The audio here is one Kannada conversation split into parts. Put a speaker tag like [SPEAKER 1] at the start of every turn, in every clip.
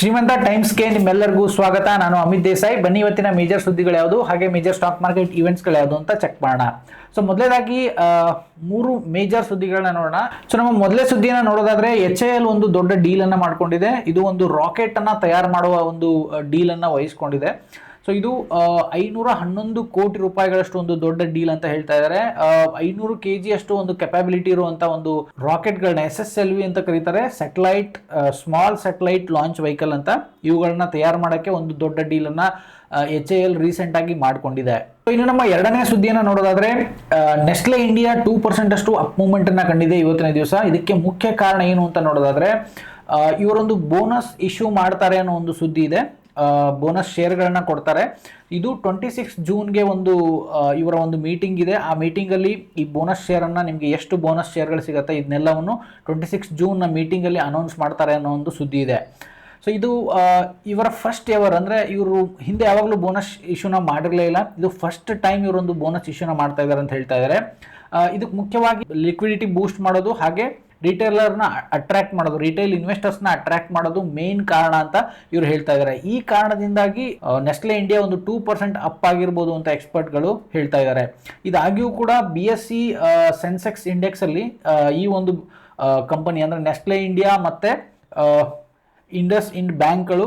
[SPEAKER 1] ಶ್ರೀಮಂತ ಟೈಮ್ಸ್ಗೆ ನಿಮ್ಮೆಲ್ಲರಿಗೂ ಸ್ವಾಗತ. ನಾನು ಅಮಿತ್ ದೇಸಾಯಿ. ಬನ್ನಿ ಇವತ್ತಿನ ಮೇಜರ್ ಸುದ್ದಿಗಳು ಯಾವುದು? ಹಾಗೆ ಮೇಜರ್ ಸ್ಟಾಕ್ ಮಾರ್ಕೆಟ್ ಇವೆಂಟ್ಸ್ಗಳು ಯಾವುದು ಅಂತ ಚೆಕ್ ಮಾಡೋಣ. ಸೊ ಮೊದಲೇದಾಗಿ ಮೂರು ಮೇಜರ್ ಸುದ್ದಿಗಳನ್ನ ನೋಡೋಣ. ಸೊ ನಮ್ಮ ಮೊದಲೇ ಸುದ್ದಿನ ನೋಡೋದಾದ್ರೆ, ಎಚ್ ಎಲ್ ಒಂದು ದೊಡ್ಡ ಡೀಲ್ ಅನ್ನ ಮಾಡ್ಕೊಂಡಿದೆ. ಇದು ಒಂದು ರಾಕೆಟ್ ಅನ್ನ ತಯಾರು ಮಾಡುವ ಒಂದು ಡೀಲ್ ಅನ್ನ ವಹಿಸ್ಕೊಂಡಿದೆ. ಸೊ ಇದು ಐನೂರ ಹನ್ನೊಂದು ಕೋಟಿ ರೂಪಾಯಿಗಳಷ್ಟು ಒಂದು ದೊಡ್ಡ ಡೀಲ್ ಅಂತ ಹೇಳ್ತಾ ಇದ್ದಾರೆ ಐನೂರು ಕೆ ಜಿ ಅಷ್ಟು ಒಂದು ಕೆಪಾಬಿಲಿಟಿ ಇರುವಂತ ಒಂದು ರಾಕೆಟ್ಗಳನ್ನ ಎಸ್ ಎಸ್ ಎಲ್ ವಿ ಅಂತ ಕರೀತಾರೆ. Satellite small satellite launch vehicle ಅಂತ ಇವುಗಳನ್ನ ತಯಾರು ಮಾಡೋಕ್ಕೆ ಒಂದು ದೊಡ್ಡ ಡೀಲ್ ಅನ್ನ ಎಚ್ ಎ ಎಲ್ ರೀಸೆಂಟ್ ಆಗಿ ಮಾಡಿಕೊಂಡಿದೆ. ಇನ್ನು ನಮ್ಮ ಎರಡನೇ ಸುದ್ದಿಯನ್ನ ನೋಡೋದಾದ್ರೆ ನೆಸ್ಲೆ ಇಂಡಿಯಾ ಟೂ ಪರ್ಸೆಂಟ್ ಅಷ್ಟು ಅಪ್ ಮೂವ್ಮೆಂಟ್ ಅನ್ನ ಕಂಡಿದೆ ಇವತ್ತಿನ ದಿವಸ. ಇದಕ್ಕೆ ಮುಖ್ಯ ಕಾರಣ ಏನು ಅಂತ ನೋಡೋದಾದ್ರೆ ಇವರೊಂದು ಬೋನಸ್ ಇಶ್ಯೂ ಮಾಡ್ತಾರೆ ಅನ್ನೋ ಒಂದು ಸುದ್ದಿ ಇದೆ. ಬೋನಸ್ ಶೇರ್ಗಳನ್ನ ಕೊಡ್ತಾರೆ. ಇದು ಟ್ವೆಂಟಿ ಸಿಕ್ಸ್ ಜೂನ್ಗೆ ಒಂದು ಇವರ ಒಂದು ಮೀಟಿಂಗ್ ಇದೆ. ಆ ಮೀಟಿಂಗಲ್ಲಿ ಈ ಬೋನಸ್ ಶೇರನ್ನು ನಿಮಗೆ ಎಷ್ಟು ಬೋನಸ್ ಶೇರ್ಗಳು ಸಿಗುತ್ತೆ ಇದನ್ನೆಲ್ಲವನ್ನು ಟ್ವೆಂಟಿ ಸಿಕ್ಸ್ ಜೂನ್ನ ಮೀಟಿಂಗಲ್ಲಿ ಅನೌನ್ಸ್ ಮಾಡ್ತಾರೆ ಅನ್ನೋ ಒಂದು ಸುದ್ದಿ ಇದೆ. ಸೊ ಇದು ಇವರ ಫಸ್ಟ್ ಎವರ್ ಅಂದರೆ ಇವರು ಹಿಂದೆ ಯಾವಾಗಲೂ ಬೋನಸ್ ಇಶ್ಯೂನ ಮಾಡಿರಲೇ ಇಲ್ಲ. ಇದು ಫಸ್ಟ್ ಟೈಮ್ ಇವರೊಂದು ಬೋನಸ್ ಇಶ್ಯೂನ ಮಾಡ್ತಾ ಇದ್ದಾರೆ ಅಂತ ಹೇಳ್ತಾ ಇದ್ದಾರೆ ಇದಕ್ಕೆ ಮುಖ್ಯವಾಗಿ ಲಿಕ್ವಿಡಿಟಿ ಬೂಸ್ಟ್ ಮಾಡೋದು ಹಾಗೆ ರಿಟೇಲರ್ನ ಅಟ್ರಾಕ್ಟ್ ಮಾಡೋದು ರಿಟೇಲ್ ಇನ್ವೆಸ್ಟರ್ಸ್ನ ಅಟ್ರಾಕ್ಟ್ ಮಾಡೋದು ಮೇನ್ ಕಾರಣ ಅಂತ ಇವರು ಹೇಳ್ತಾ ಇದ್ದಾರೆ ಈ ಕಾರಣದಿಂದಾಗಿ ನೆಸ್ಲೆ ಇಂಡಿಯಾ ಒಂದು ಟೂ ಪರ್ಸೆಂಟ್ ಅಪ್ ಆಗಿರ್ಬೋದು ಅಂತ ಎಕ್ಸ್ಪರ್ಟ್ಗಳು ಹೇಳ್ತಾ ಇದ್ದಾರೆ ಇದಾಗಿಯೂ ಕೂಡ ಬಿ ಎಸ್ ಸಿ ಸೆನ್ಸೆಕ್ಸ್ ಇಂಡೆಕ್ಸಲ್ಲಿ ಈ ಒಂದು ಕಂಪನಿ ಅಂದರೆ ನೆಸ್ಲೆ ಇಂಡಿಯಾ ಮತ್ತು ಇಂಡಸ್ ಇಂಡ್ ಬ್ಯಾಂಕ್ಗಳು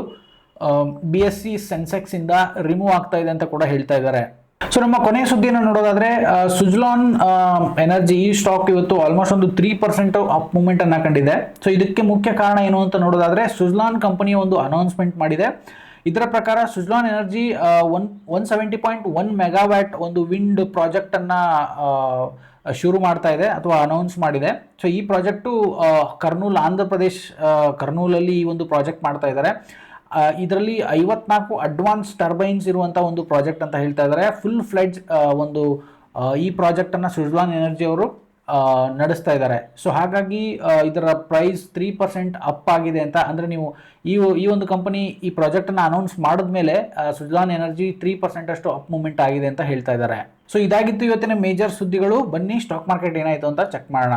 [SPEAKER 1] ಬಿ ಎಸ್ ಸಿ ಸೆನ್ಸೆಕ್ಸಿಂದ ರಿಮೂವ್ ಆಗ್ತಾ ಇದೆ ಅಂತ ಕೂಡ ಹೇಳ್ತಾ ಇದ್ದಾರೆ ಸೊ ನಮ್ಮ ಕೊನೆಯ ಸುದ್ದಿಯನ್ನು ನೋಡೋದಾದ್ರೆ ಸುಜ್ಲಾನ್ ಎನರ್ಜಿ ಈ ಸ್ಟಾಕ್ ಇವತ್ತು ಆಲ್ಮೋಸ್ಟ್ ಒಂದು ತ್ರೀ ಪರ್ಸೆಂಟ್ ಅಪ್ ಮೂವ್ಮೆಂಟ್ ಅನ್ನ ಕಂಡಿದೆ. ಸೊ ಇದಕ್ಕೆ ಮುಖ್ಯ ಕಾರಣ ಏನು ಅಂತ ನೋಡೋದಾದ್ರೆ ಸುಜ್ಲಾನ್ ಕಂಪನಿಯ ಒಂದು ಅನೌನ್ಸ್ಮೆಂಟ್ ಮಾಡಿದೆ. ಇದರ ಪ್ರಕಾರ Suzlon energy one one seventy point one megawatt ಒಂದು ವಿಂಡ್ ಪ್ರಾಜೆಕ್ಟ್ ಅನ್ನ ಶುರು ಮಾಡ್ತಾ ಇದೆ ಅಥವಾ ಅನೌನ್ಸ್ ಮಾಡಿದೆ. ಸೊ ಈ ಪ್ರಾಜೆಕ್ಟು ಕರ್ನೂಲ್ ಆಂಧ್ರ ಪ್ರದೇಶ್ ಕರ್ನೂಲಲ್ಲಿ ಈ ಒಂದು ಪ್ರಾಜೆಕ್ಟ್ ಮಾಡ್ತಾ ಇದ್ದಾರೆ. ಇದರಲ್ಲಿ ಐವತ್ನಾಲ್ಕು ಅಡ್ವಾನ್ಸ್ ಟರ್ಬೈನ್ಸ್ ಇರುವಂಥ ಒಂದು ಪ್ರಾಜೆಕ್ಟ್ ಅಂತ ಹೇಳ್ತಾ ಇದ್ದಾರೆ ಫುಲ್ ಫ್ಲೆಡ್ಜ್ ಒಂದು ಈ ಈ ಪ್ರಾಜೆಕ್ಟನ್ನು ಸುಜ್ಲಾನ್ ಎನರ್ಜಿ ಅವರು ನಡೆಸ್ತಾ ಇದ್ದಾರೆ ಸೊ ಹಾಗಾಗಿ ಇದರ ಪ್ರೈಸ್ ತ್ರೀ ಪರ್ಸೆಂಟ್ ಅಪ್ ಆಗಿದೆ ಅಂತ, ಅಂದರೆ ನೀವು ಈ ಈ ಒಂದು ಕಂಪನಿ ಈ ಪ್ರಾಜೆಕ್ಟನ್ನು ಅನೌನ್ಸ್ ಮಾಡಿದ್ಮೇಲೆ ಮೇಲೆ ಎನರ್ಜಿ ತ್ರೀ ಪರ್ಸೆಂಟ್ ಅಷ್ಟು ಅಪ್ ಮೂವ್ಮೆಂಟ್ ಆಗಿದೆ ಅಂತ ಹೇಳ್ತಾ ಇದ್ದಾರೆ ಸೊ ಇದಾಗಿತ್ತು ಇವತ್ತಿನ ಮೇಜರ್ ಸುದ್ದಿಗಳು. ಬನ್ನಿ ಸ್ಟಾಕ್ ಮಾರ್ಕೆಟ್ ಏನಾಯಿತು ಅಂತ ಚೆಕ್ ಮಾಡೋಣ.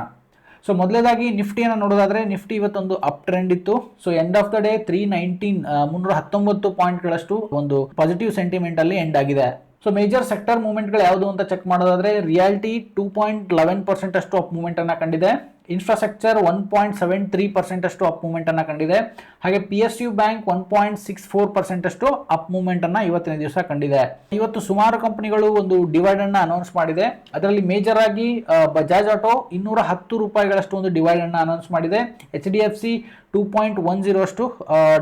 [SPEAKER 1] ಸೊ ಮೊದಲೇದಾಗಿ ನಿಫ್ಟಿಯನ್ನು ನೋಡೋದಾದ್ರೆ, ನಿಫ್ಟಿ ಇವತ್ತೊಂದು ಅಪ್ ಟ್ರೆಂಡ್ ಇತ್ತು. So end of the day three nineteen ಮುನ್ನೂರ ಹತ್ತೊಂಬತ್ತು ಪಾಯಿಂಟ್ಗಳಷ್ಟು ಒಂದು ಪಾಸಿಟಿವ್ ಸೆಂಟಿಮೆಂಟ್ ಅಲ್ಲಿ ಎಂಡ್ ಆಗಿದೆ. ಸೊ ಮೇಜರ್ ಸೆಕ್ಟರ್ ಮೂವ್ಮೆಂಟ್ಗಳು ಯಾವುದು ಅಂತ ಚೆಕ್ ಮಾಡೋದಾದ್ರೆ reality two point eleven percent ಅಷ್ಟು ಅಪ್ ಮೂವ್ಮೆಂಟ್ ಅನ್ನ ಕಂಡಿದೆ. Infrastructure one point seven three percent ಅಷ್ಟು ಅಪ್ ಕಂಡಿದೆ. ಹಾಗೆ P S U bank one point six four percent ಅಷ್ಟು ಅಪ್ ಮೂವ್ಮೆಂಟ್ ಅನ್ನ ಇವತ್ತಿನ ದಿವಸ ಕಂಡಿದೆ. ಇವತ್ತು ಸುಮಾರು ಕಂಪನಿಗಳು ಒಂದು ಡಿವೈಡನ್ನು ಅನ್ನ ಅನೌನ್ಸ್ ಮಾಡಿದೆ. ಅದರಲ್ಲಿ ಮೇಜರ್ ಆಗಿ ಬಜಾಜ್ ಆಟೋ ಇನ್ನೂರ ಹತ್ತು ರೂಪಾಯಿಗಳಷ್ಟು ಒಂದು ಡಿವೈಡನ್ನು ಅನ್ನ ಅನೌನ್ಸ್ ಮಾಡಿದೆ. H D F C two point one zero ಅಷ್ಟು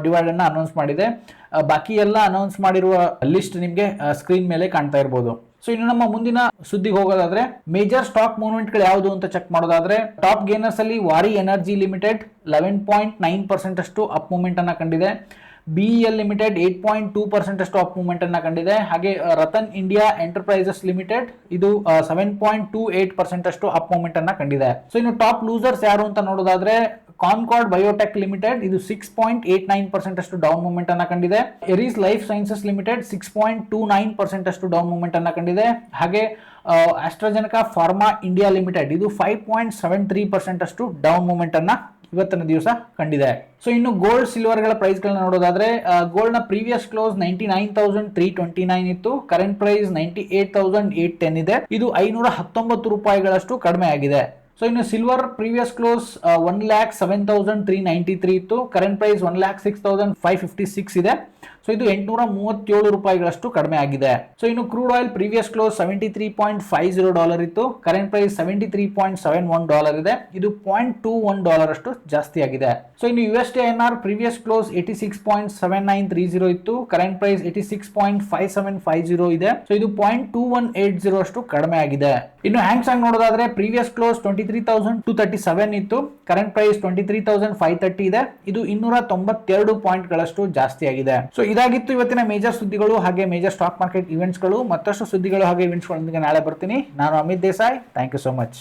[SPEAKER 1] ಡಿವೈಡನ್ನು ಅನ್ನ ಅನೌನ್ಸ್ ಮಾಡಿದೆ. ಬಾಕಿ ಎಲ್ಲ ಅನೌನ್ಸ್ ಮಾಡಿರುವ ಲಿಸ್ಟ್ ನಿಮಗೆ ಸ್ಕ್ರೀನ್ ಮೇಲೆ ಕಾಣ್ತಾ ಇರಬಹುದು ಸೊ ಇನ್ನು ನಮ್ಮ ಮುಂದಿನ ಸುದ್ದಿಗೆ ಹೋಗೋದಾದ್ರೆ ಮೇಜರ್ ಸ್ಟಾಕ್ ಮೂವ್ಮೆಂಟ್ಗಳು ಯಾವುದು ಅಂತ ಚೆಕ್ ಮಾಡೋದಾದ್ರೆ ಟಾಪ್ ಗೇನರ್ಸ್ ಅಲ್ಲಿ Waaree energy limited eleven point nine percent ಅಷ್ಟು ಅಪ್ ಮೂವ್ಮೆಂಟ್ ಅನ್ನ ಕಂಡಿದೆ. BEL limited eight point two percent ಅಷ್ಟು ಅಪ್ ಮೂವ್ಮೆಂಟ್ ಅನ್ನ ಕಂಡಿದೆ. ಹಾಗೆ ರತನ್ ಇಂಡಿಯಾ ಎಂಟರ್ಪ್ರೈಸಸ್ ಲಿಮಿಟೆಡ್ ಇದು seven point two eight percent ಅಷ್ಟು ಅಪ್ ಮೂವ್ಮೆಂಟ್ ಅನ್ನ ಕಂಡಿದೆ. ಸೊ ಇನ್ನು ಟಾಪ್ ಲೂಸರ್ಸ್ ಯಾರು ಅಂತ ನೋಡೋದಾದ್ರೆ ಕಾನ್ಕಾರ್ಡ್ ಬಯೋಟೆಕ್ ಲಿಮಿಟೆಡ್ ಇದು six point eight nine percent ಅಷ್ಟು ಡೌನ್ ಮೂವ್ಮೆಂಟ್ ಅನ್ನ ಕಂಡಿದೆ. Eris life sciences limited six point two nine percent ಅಷ್ಟು ಡೌನ್ ಮೂವ್ಮೆಂಟ್ ಅನ್ನ ಕಂಡಿದೆ. ಹಾಗೆ ಆಸ್ಟ್ರಾಜೆನಕಾ ಫಾರ್ಮಾ ಇಂಡಿಯಾ ಲಿಮಿಟೆಡ್ ಇದು five point seven three percent ಅಷ್ಟು ಡೌನ್ ಮೂವ್ಮೆಂಟ್ ಅನ್ನ ಇವತ್ತಿನ ದಿವಸ ಕಂಡಿದೆ. ಸೊ ಇನ್ನು ಗೋಲ್ಡ್ ಸಿಲ್ವರ್ಗಳ ಪ್ರೈಸ್ ಗಳನ್ನ ನೋಡೋದಾದ್ರೆ ಗೋಲ್ಡ್ನ previous close ninety nine thousand three twenty nine ಇತ್ತು. Current price ninety eight thousand eight ten ಇದೆ. ಇದು ಐನೂರ ಹತ್ತೊಂಬತ್ತು ರೂಪಾಯಿಗಳಷ್ಟು ಕಡಿಮೆ ಆಗಿದೆ. ಸೊ ಇನ್ನು silver previous close one lakh seven thousand three ninety three ಇತ್ತು. Current price one lakh six thousand five fifty six ಇದೆ. ಸೊ ಇದು ಎಂಟುನೂರ ಮೂವತ್ತೇಳು ರೂಪಾಯಿಗಳಷ್ಟು ಕಡಿಮೆ ಆಗಿದೆ. ಸೊ ಇನ್ನು crude oil previous close seventy three point five zero dollar ಇತ್ತು. Current price seventy three point seven one dollar ಇದೆ. ಇದು ಪಾಯಿಂಟ್ ಟೂ ಒನ್ ಡಾಲರ್ ಅಷ್ಟು ಜಾಸ್ತಿ ಆಗಿದೆ. ಸೊ ಇನ್ನು U S T N R previous close eighty six point seven nine three zero ಇತ್ತು. Current price eighty six point five seven five zero ಇದೆ. ಸೊ ಇದು point two one eight zero ಅಷ್ಟು ಕಡಿಮೆ ಆಗಿದೆ. ಇನ್ನು ಹ್ಯಾಂಗ್ಸಾಂಗ್ ನೋಡೋದಾದ್ರೆ previous close twenty three thousand two thirty seven ಇತ್ತು. Current price twenty three thousand five thirty ಇದೆ. ಇದು ಇನ್ನೂರ ತೊಂಬತ್ತೆರಡು ಪಾಯಿಂಟ್ ಗಳಷ್ಟು ಜಾಸ್ತಿ ಆಗಿದೆ. ಸೊ ಇದಾಗಿತ್ತು ಇವತ್ತಿನ ಮೇಜರ್ ಸುದ್ದಿಗಳು ಹಾಗೆ ಮೇಜರ್ ಸ್ಟಾಕ್ ಮಾರ್ಕೆಟ್ ಇವೆಂಟ್ಸ್ಗಳು ಮತ್ತಷ್ಟು ಸುದ್ದಿಗಳು ಹಾಗೆ ಇವೆಂಟ್ಸ್ಗಳೊಂದಿಗೆ ನಾಳೆ ಬರ್ತೀನಿ. ನಾನು Amit Desai. Thank you so much